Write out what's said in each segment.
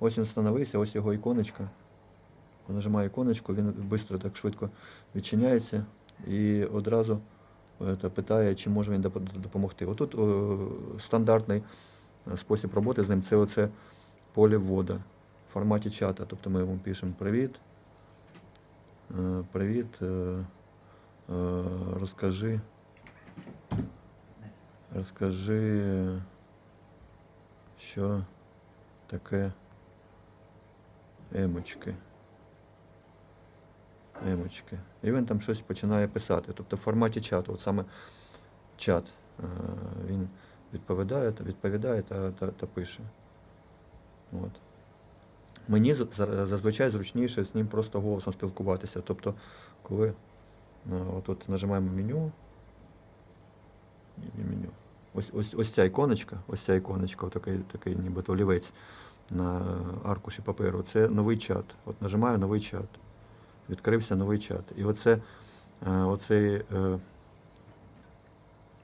Ось він встановився, ось його іконочка. Нажимаю іконочку, він швидко так швидко відчиняється і одразу е, та питає, чи може він допомогти. Отут е, стандартний е, спосіб роботи з ним це оце поле ввода в форматі чата. Тобто ми йому пишемо привіт. е, Привіт. Розкажи. Розкажи, що таке емочки. Емочки. І він там щось починає писати. Тобто в форматі чату, от саме чат. е, Він відповідає, відповідає та, та, та пише. От. Мені зазвичай зручніше з ним просто голосом спілкуватися. Тобто, коли е, отут нажимаємо меню, меню. Ось, ось, ось ця іконочка, ось ця іконочка, такий, такий нібито олівець на аркуші паперу. Це новий чат. От нажимаю новий чат. Відкрився новий чат. І оце, е, оцей, е,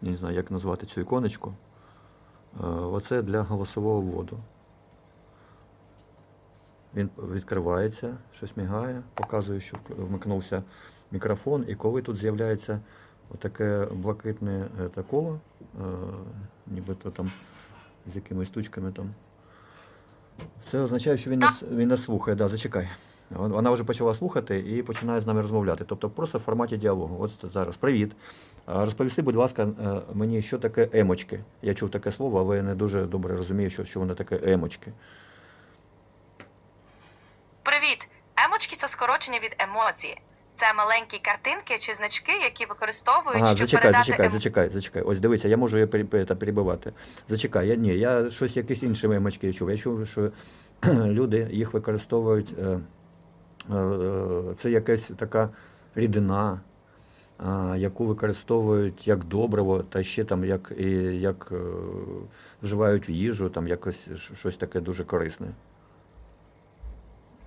не знаю, як назвати цю іконочку. Е, Оце для голосового вводу. Він відкривається, щось мігає, показує, що вмикнувся мікрофон, і коли тут з'являється отаке блакитне коло, нібито там з якимись штучками там. Це означає, що він нас, він нас слухає, да, зачекай. Вона вже почала слухати і починає з нами розмовляти. Тобто просто в форматі діалогу. От зараз. Привіт. Розповісти, будь ласка, е, мені, що таке емочки. Я чув таке слово, але я не дуже добре розумію, що, що воно таке емочки. Привіт! Емочки це скорочення від емодзі. Це маленькі картинки чи значки, які використовують, Ага, щоб зачекай, передати зачекай, зачекай, зачекай. Ось дивися, я можу перебивати. Зачекай, я ні, я щось якісь інші мемочки чув. Я чув, що люди їх використовують. Е, е, е, це якась така рідина, яку використовують як добриво, та ще там як, і, як е, вживають в їжу, там якось щось таке дуже корисне.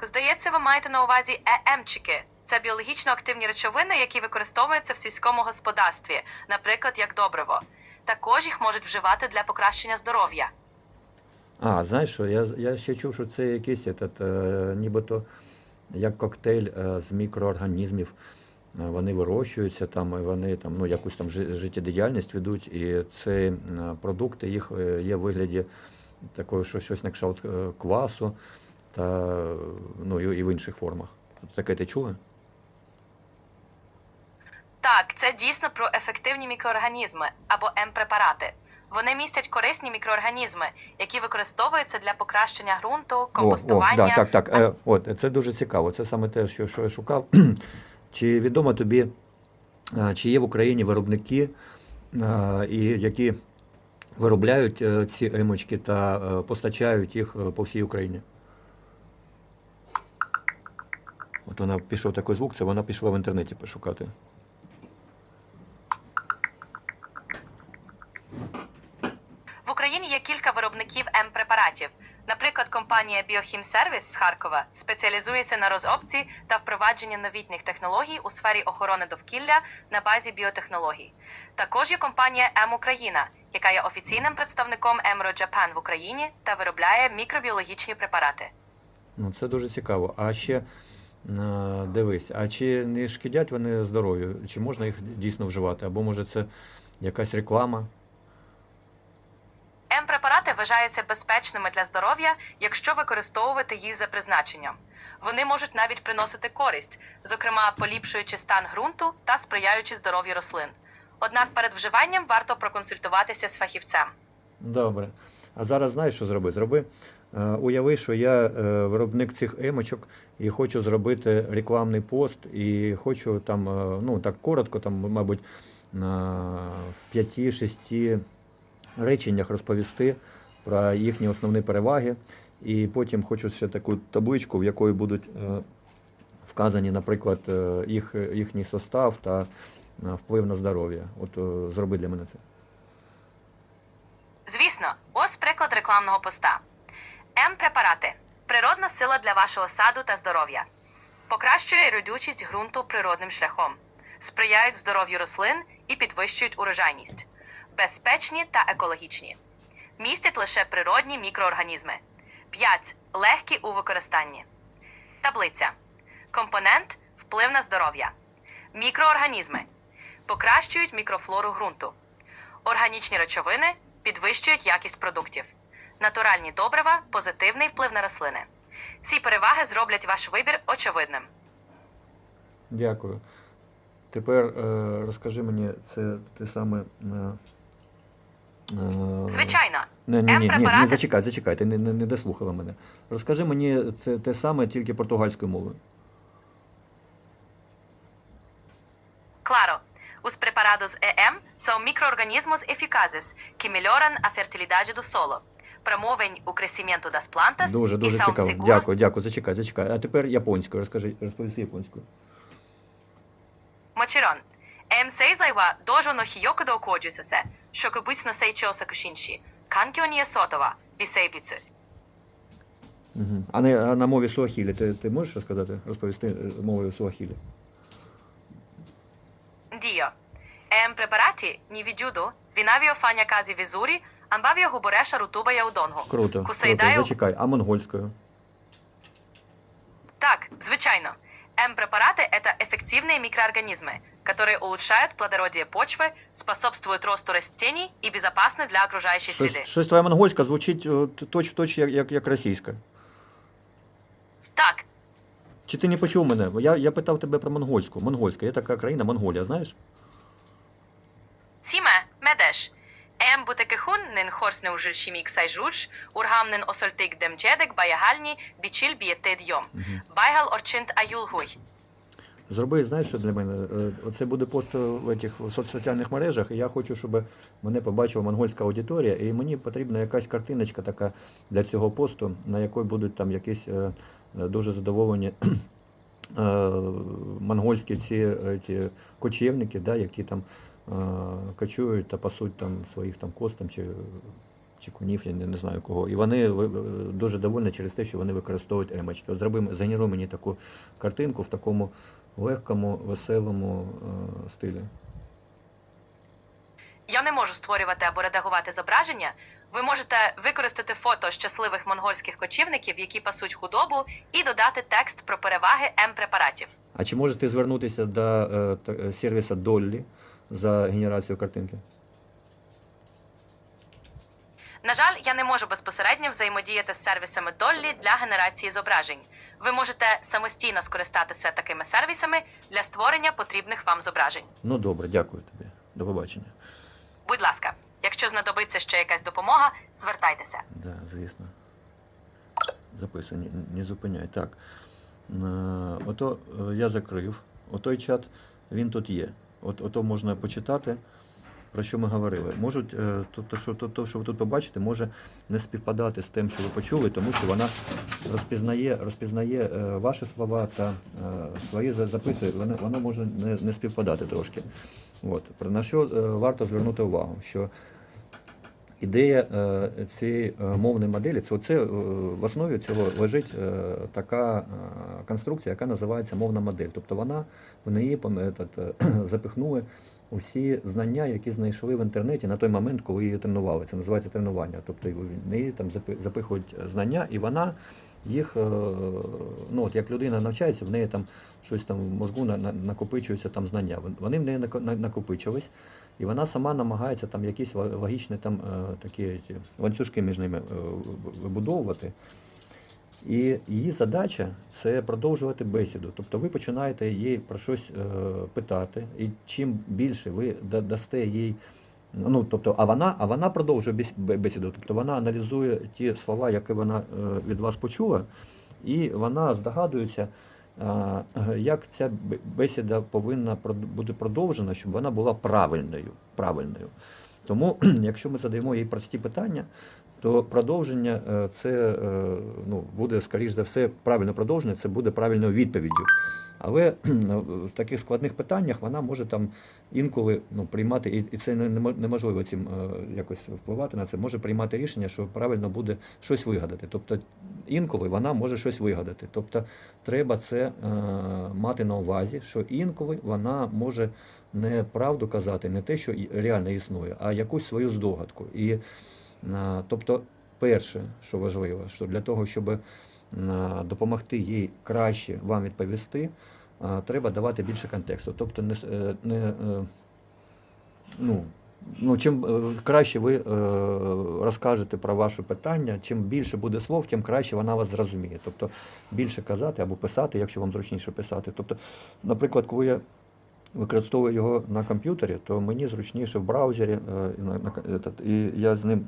Здається, ви маєте на увазі ЕМчики. Це біологічно активні речовини, які використовуються в сільському господарстві, наприклад, як добриво. Також їх можуть вживати для покращення здоров'я. А, знаєш що, я, я ще чув, що це якийсь этот, е, нібито як коктейль е, з мікроорганізмів. Е, Вони вирощуються там, і вони там, ну, якусь там життєдіяльність ведуть, і ці е, продукти їх е, є в вигляді такого, що щось на кшталт е, квасу та ну, і, в інших формах. Таке ти чула? Так, це дійсно про ефективні мікроорганізми або М-препарати. Вони містять корисні мікроорганізми, які використовуються для покращення ґрунту, компостування. О, о, да, так, так. Е, от, це дуже цікаво. Це саме те, що, що я шукав. чи відомо тобі, е, чи є в Україні виробники, е, і які виробляють е, ці емочки та постачають їх по всій Україні? От вона пішов такий звук, це вона пішла в інтернеті пошукати. В Україні є кілька виробників М-препаратів. Наприклад, компанія Біохім Сервіс з Харкова спеціалізується на розробці та впровадженні новітніх технологій у сфері охорони довкілля на базі біотехнологій. Також є компанія М Україна, яка є офіційним представником Емро Japan в Україні та виробляє мікробіологічні препарати. Ну, це дуже цікаво. А ще е, дивись, а чи не шкідять вони здоров'ю? Чи можна їх дійсно вживати? Або може це якась реклама? М-препарати вважаються безпечними для здоров'я, якщо використовувати їх за призначенням. Вони можуть навіть приносити користь, зокрема поліпшуючи стан ґрунту та сприяючи здоров'ю рослин. Однак перед вживанням варто проконсультуватися з фахівцем. Добре. А зараз знаєш, що зроби? Зроби. е, Уяви, що я е, виробник цих емочок і хочу зробити рекламний пост, і хочу там, е, ну так коротко, там, мабуть, в п'яти-шести реченнях розповісти про їхні основні переваги. І потім хочу ще таку табличку, в якої будуть е, вказані, наприклад, е, їх, їхній состав та е, вплив на здоров'я. От зроби для мене це. Звісно, ось приклад рекламного поста. М-препарати природна сила для вашого саду та здоров'я. Покращує родючість ґрунту природним шляхом, сприяють здоров'ю рослин і підвищують урожайність, безпечні та екологічні. Містять лише природні мікроорганізми. 5. легкі у використанні. Таблиця. Компонент вплив на здоров'я. Мікроорганізми покращують мікрофлору ґрунту. Органічні речовини підвищують якість продуктів. Натуральні добрива позитивний вплив на рослини. Ці переваги зроблять ваш вибір очевидним. Дякую. Тепер е, розкажи мені, це те саме. Е, Звичайно, Ні, ні, ні, ні, ні, зачекай, зачекай, ти не, не, не дослухала мене. Розкажи мені це те саме, тільки португальською мовою. Claro, os preparados EM são micro-organismos eficazes que melhoram a fertilidade do solo, promovem o crescimento das plantas Дуже, e дуже são цікаво. seguros. Дякую, дякую, зачекай, зачекай. А тепер японською, розкажи, розповісти японською. Мочирон. Ем зайва дожо но хіоку до окоджуся шокобуць но сей чоса кушінші. Канкіо ніє сотова, бісейбіцю. Угу. А, не, а на мові суахілі ти, ти можеш розказати, розповісти е, мовою суахілі? Діо. Ем препараті ні відюду, вінавіо фаня казі візурі, амбавіо губореша рутуба яудонгу. Круто. круто. Кусайдаю. Зачекай, а монгольською? Так, звичайно. М-препараты – это эффективные микроорганизмы, которые улучшают плодородие почвы, способствуют росту растений и безопасны для окружающей Щось, среды. щось твоя монгольська звучить о, т- точ в точ, як, як, як російська. Так, Чи ти не почув мене? Бо Я, я питав тебе про монгольську. Монгольська, є така країна, Монголія, знаєш? ціме медеш. М бутекехун нин хорсне ужир шімік сайжуч, ургамнин осольтик демджедек баягальні бічіль бієте дйом. Угу. Байгал орчинт аюлгуй. Зроби, знаєш, що для мене? Е, Оце буде пост в в соцсоціальних мережах, і я хочу, щоб мене побачила монгольська аудиторія, і мені потрібна якась картиночка така для цього посту, на якій будуть там якісь е, е, дуже задоволені монгольські ці, ті кочівники, да, які там кочують та пасуть там своїх там коз чи, чи конів, я не, знаю кого. І вони дуже довольні через те, що вони використовують емочки. От зроби, мені таку картинку в такому легкому, веселому е, стилі. Я не можу створювати або редагувати зображення. Ви можете використати фото щасливих монгольських кочівників, які пасуть худобу, і додати текст про переваги М-препаратів. А чи можете звернутися до е, та- е, сервіса Dolly за генерацію картинки? На жаль, я не можу безпосередньо взаємодіяти з сервісами Dolly для генерації зображень. Ви можете самостійно скористатися такими сервісами для створення потрібних вам зображень. Ну добре, дякую тобі. До побачення. Будь ласка, якщо знадобиться ще якась допомога, звертайтеся. Да, звісно. Записуй, не, не зупиняй. Так. Е, Ото е, я закрив. Отой чат, він тут є. От, ото можна почитати, про що ми говорили. Можуть, е, то, то, що, то, то, що ви тут побачите, може не співпадати з тим, що ви почули, тому що вона розпізнає, розпізнає е, ваші слова та е, свої за- записує, воно, воно може не, не співпадати трошки. От. На що варто звернути увагу? Що Ідея цієї мовної моделі, це, це в основі цього лежить така конструкція, яка називається мовна модель. Тобто вона в неї запихнули усі знання, які знайшли в інтернеті на той момент, коли її тренували. Це називається тренування. Тобто в неї там запихують знання, і вона їх, е, ну от як людина навчається, в неї там щось там в мозку на- на- накопичуються там знання. Вони в неї нако- накопичились. І вона сама намагається там якісь логічні там е, такі ланцюжки між ними е, вибудовувати. І її задача це продовжувати бесіду. Тобто ви починаєте їй про щось е, питати, і чим більше ви дасте їй. Ну, тобто, а вона, а вона продовжує бесіду. Тобто вона аналізує ті слова, які вона е, від вас почула, і вона здогадується, а, як ця бесіда повинна бути продовжена, щоб вона була правильною. правильною. Тому, якщо ми задаємо їй прості питання, то продовження е, це е, ну, буде, скоріш за все, правильне продовження, це буде правильною відповіддю. Але в таких складних питаннях вона може там інколи ну, приймати, і, це не- немо- неможливо цим е, якось впливати на це, може приймати рішення, що правильно буде щось вигадати. Тобто інколи вона може щось вигадати. Тобто треба це мати на увазі, що інколи вона може не правду казати, не те, що реально існує, а якусь свою здогадку. І, тобто, перше, що важливо, що для того, щоб е, допомогти їй краще вам відповісти, е, треба давати більше контексту. Тобто не, е, не е, ну, ну, чим е, краще ви е, розкажете про ваше питання, чим більше буде слов, тим краще вона вас зрозуміє. Тобто більше казати або писати, якщо вам зручніше писати. Тобто, наприклад, коли я використовую його на комп'ютері, то мені зручніше в браузері, е, і я з ним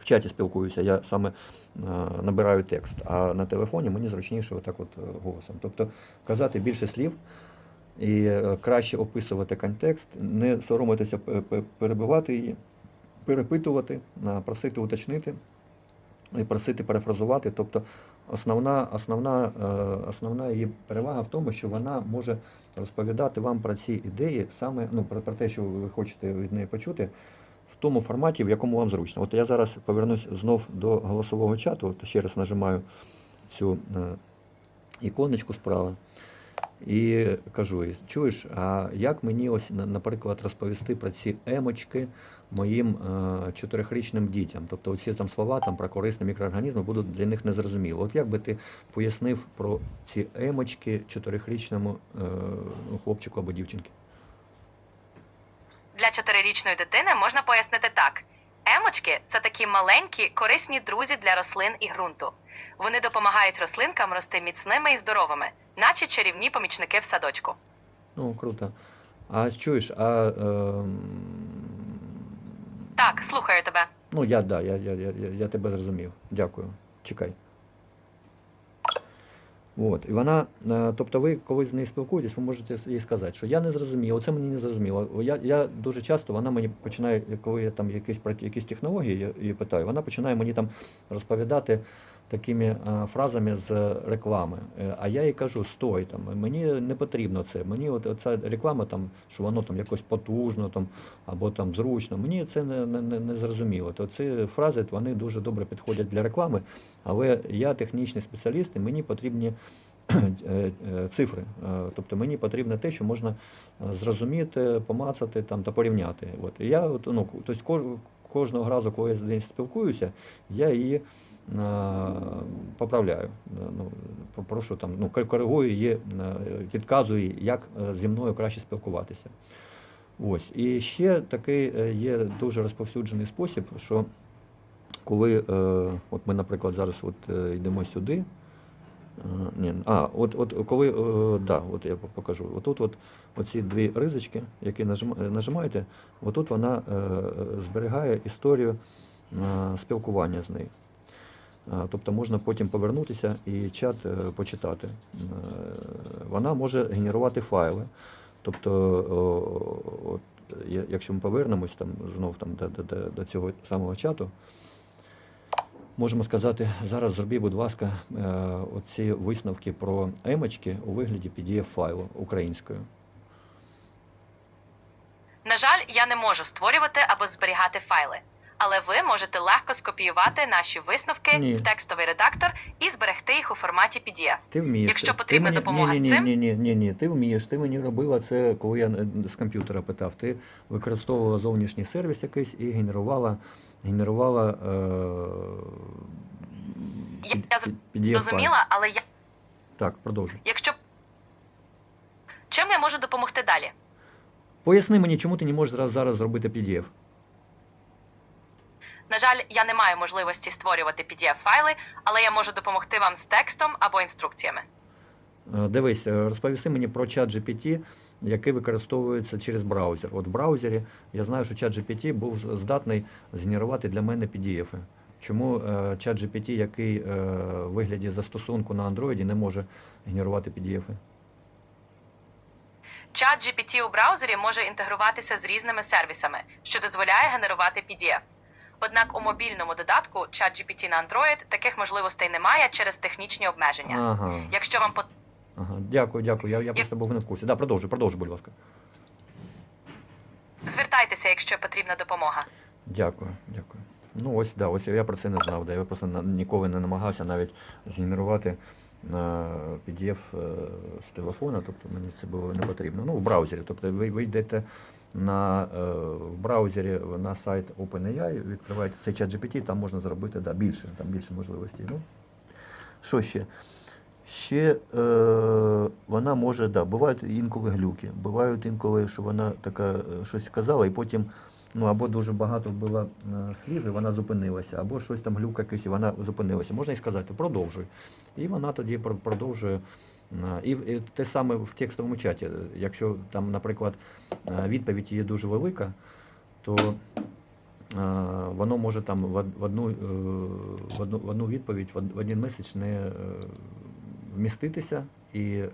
в чаті спілкуюся, я саме е, набираю текст, а на телефоні мені зручніше отак от е, голосом. Тобто казати більше слів і е, краще описувати контекст, не соромитися пе- пе- перебивати її, перепитувати, просити уточнити і просити перефразувати. Тобто основна, основна, основна її перевага в тому, що вона може розповідати вам про ці ідеї, саме ну, про, про те, що ви хочете від неї почути, тому форматі, в якому вам зручно. От я зараз повернусь знов до голосового чату, от ще раз нажимаю цю е, іконочку справа. І кажу, чуєш, а як мені ось, на- наприклад, розповісти про ці емочки моїм е, чотирьохрічним дітям? Тобто оці там слова там, про корисні мікроорганізми будуть для них незрозумілі. От як би ти пояснив про ці емочки чотирьохрічному е, хлопчику або дівчинки? Для чотирирічної дитини можна пояснити так: емочки це такі маленькі, корисні друзі для рослин і ґрунту. Вони допомагають рослинкам рости міцними і здоровими, наче чарівні помічники в садочку. Ну, круто. А чуєш, а. Е, Так, слухаю тебе. Ну, я да, я, я, я, я, я тебе зрозумів. Дякую. Чекай. От. І вона, е, тобто ви, коли з нею спілкуєтесь, ви можете їй сказати, що я не зрозуміла, оце мені не зрозуміло. Я, я дуже часто вона мені починає, коли я там якісь про якісь технології її питаю, вона починає мені там розповідати такими е, фразами з реклами. Е, А я їй кажу, стой, там, мені не потрібно це. Мені от ця реклама, там, що воно там якось потужно там, або там зручно. Мені це не, не, не, зрозуміло. То ці фрази вони дуже добре підходять для реклами, але я технічний спеціаліст, і мені потрібні е, цифри. Тобто мені потрібно те, що можна зрозуміти, помацати там, та порівняти. От. Я от, ну, тобто, кож- кожного разу, коли я з нею спілкуюся, я її поправляю. Е, Ну, попрошу там, ну, коригую її, е, підказую, як е, зі мною краще спілкуватися. Ось. І ще такий е, є дуже розповсюджений спосіб, що коли, е, от ми, наприклад, зараз от, е, йдемо сюди. Е, ні, а, от, от коли, е, да, от я покажу. Отут от, оці дві ризочки, які нажимаєте, отут вона е, е, зберігає історію е, спілкування з нею. Тобто можна потім повернутися і чат е, почитати. Е, Вона може генерувати файли. Тобто, от, якщо ми повернемось там, знов там, до, до, до, цього самого чату, можемо сказати, зараз зроби, будь ласка, е, оці висновки про емочки у вигляді PDF-файлу українською. На жаль, я не можу створювати або зберігати файли. Але ви можете легко скопіювати наші висновки Ні. в текстовий редактор і зберегти їх у форматі PDF. Ти вмієш. Якщо потрібна ти мені, допомога ні, з цим? Ні, ні, ні, ні, ти вмієш. Ти мені робила це, коли я е, з комп'ютера питав. Ти використовувала зовнішній сервіс якийсь і генерувала, генерувала е, Я- під- я під- PDF-файл. Розуміла, але я Так, продовжуй. якщо чим я можу допомогти далі? Поясни мені, чому ти не можеш зараз, зараз зробити PDF? На жаль, я не маю можливості створювати PDF файли, але я можу допомогти вам з текстом або інструкціями. Е, Дивись, е, розповіси мені про чат GPT, який використовується через браузер. От в браузері я знаю, що чат GPT був здатний згенерувати для мене PDF. -и. Чому е, чат GPT, який в вигляді застосунку на Android, не може генерувати PDF? -и? Чат GPT у браузері може інтегруватися з різними сервісами, що дозволяє генерувати PDF. Однак у мобільному додатку чат GPT на Android таких можливостей немає через технічні обмеження. Ага, Якщо вам пот- ага. Дякую, дякую. Я, я просто був не в курсі. Да, продовжуй, продовжуй, будь ласка. звертайтеся, якщо потрібна допомога. Дякую, дякую. Ну ось, да, ось я про це не знав. Да. Я просто ніколи не намагався навіть згенерувати на PDF е, з телефона, тобто мені це було не потрібно. Ну, в браузері. Тобто ви, ви йдете на, е, в браузері на сайт OpenAI, відкриваєте цей чат GPT, там можна зробити да, більше, там більше можливостей. Ну, Що ще? Ще е, вона може, да, бувають інколи глюки. Бувають інколи, що вона така е, щось сказала, і потім ну, або дуже багато було е, слів, і вона зупинилася, або щось там глюк якийсь, і вона зупинилася. Можна і сказати, продовжуй. І вона тоді продовжує. І, те саме в текстовому чаті. Якщо там, наприклад, відповідь є дуже велика, то воно може там в одну, е, в одну, в одну відповідь, в один меседж не е, вміститися, і е,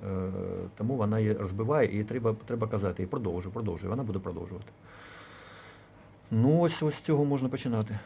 тому вона її розбиває, і треба, треба казати, і продовжуй, продовжуй, вона буде продовжувати. Ну, ось, ось з цього можна починати.